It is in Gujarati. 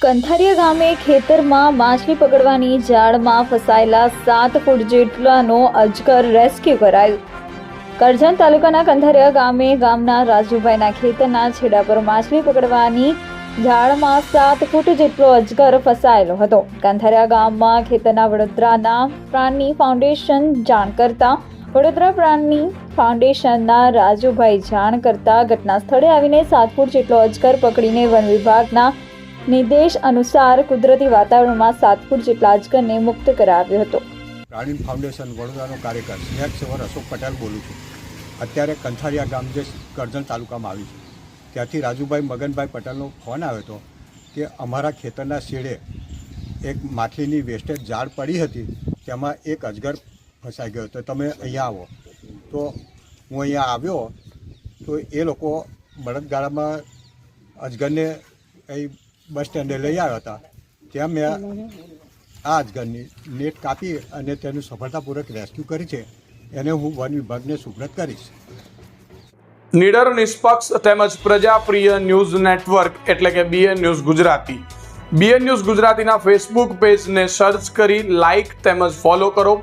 કંથારિયા ગામે ખેતરમાં માછલી પકડવાની જાળમાં ફસાયેલા સાત ફૂટ જેટલાનો અજગર રેસ્ક્યુ કરાયો. કરજણ તાલુકાના કંથારિયા ગામે ગામના રાજુભાઈના ખેતરના છેડા પર માછલી પકડવાની જાળમાં સાત ફૂટ જેટલો અજગર ફસાયેલો હતો. કંથારિયા ગામમાં ખેતરના વડોદરાના પ્રાણી ફાઉન્ડેશન જાણ કરતા વડોદરા પ્રાણી ફાઉન્ડેશનના રાજુભાઈ જાણ કરતા ઘટના સ્થળે આવીને સાત ફૂટ જેટલો અજગર પકડીને વન વિભાગના નિર્દેશ અનુસાર કુદરતી વાતાવરણમાં સાત ફૂટ જેટલા અજગરને મુક્ત કરાવ્યો હતો. પ્રાણી ફાઉન્ડેશન વડોદરાનો કાર્યકર સ્નેક અશોક પટેલ બોલું છું. અત્યારે કંથારિયા ગામ જે કરજણ તાલુકામાં આવ્યું છે. ત્યાંથી રાજુભાઈ મગનભાઈ પટેલનો ફોન આવ્યો હતો કે અમારા ખેતરના શેડે એક માછલીની વેસ્ટેજ ઝાડ પડી હતી, તેમાં એક અજગર ફસાઈ ગયો. તો તમે અહીંયા આવો. તો હું અહીંયા આવ્યો, તો એ લોકો બળદગાડામાં અજગરને અહીં બસ સ્ટેન્ડે લઈ આવ્યા હતા. ત્યાં મેં આ અજગરની નેટ કાપી અને તેનું સફળતાપૂર્વક રેસ્ક્યુ કરી છે. એને હું વન વિભાગને સુપ્રત કરીશ. નિડર, નિષ્પક્ષ તેમજ પ્રજાપ્રિય ન્યૂઝ નેટવર્ક એટલે કે BN news Gujarati. BN news ગુજરાતીના ફેસબુક પેજને સર્ચ કરી લાઇક તેમજ ફોલો કરો.